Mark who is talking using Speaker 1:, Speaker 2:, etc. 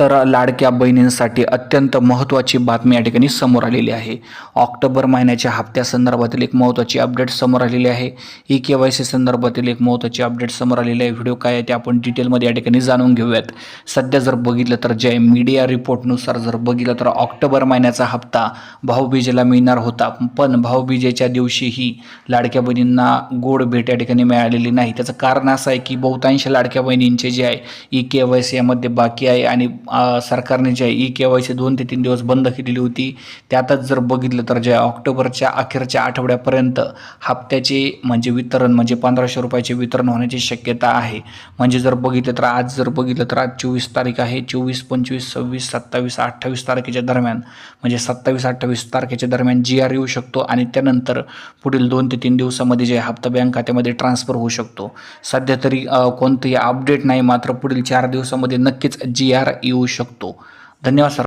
Speaker 1: तर लाडक्या बहिणींसाठी अत्यंत महत्त्वाची बातमी या ठिकाणी समोर आलेली आहे. ऑक्टोबर महिन्याच्या हप्त्यासंदर्भातील एक महत्त्वाची अपडेट समोर आलेली आहे. ई के वाय सी संदर्भातील एक महत्त्वाची अपडेट समोर आलेली आहे. व्हिडिओ काय आहे ते आपण डिटेलमध्ये या ठिकाणी जाणून घेऊयात. सध्या जर बघितलं तर जे मीडिया रिपोर्टनुसार जर बघितलं तर ऑक्टोबर महिन्याचा हप्ता भाऊबीजेला मिळणार होता. पण भाऊबीजेच्या दिवशीही लाडक्या बहिणींना गोड भेट या ठिकाणी मिळालेली नाही. त्याचं कारण असं आहे की बहुतांश लाडक्या बहिणींचे जे आहे ई के वाय सी यामध्ये बाकी आहे आणि सरकारने जे ई के वाय सी दोन ते तीन दिवस बंद केलेली होती त्यातच जर बघितलं तर ज्या ऑक्टोबरच्या अखेरच्या आठवड्यापर्यंत हप्त्याचे म्हणजे वितरण म्हणजे पंधराशे रुपयाचे वितरण होण्याची शक्यता आहे. म्हणजे जर बघितलं तर आज जर बघितलं तर आज चोवीस तारीख आहे चोवीस पंचवीस सव्वीस सत्तावीस अठ्ठावीस तारखेच्या दरम्यान म्हणजे सत्तावीस अठ्ठावीस तारखेच्या दरम्यान जी आर येऊ शकतो आणि त्यानंतर पुढील दोन ते तीन दिवसामध्ये जे हप्ता बँक खात्यामध्ये ट्रान्सफर होऊ शकतो. सध्या तरी कोणतंही अपडेट नाही मात्र पुढील चार दिवसामध्ये नक्कीच जी आर येऊ शकतो. धन्यवाद सर.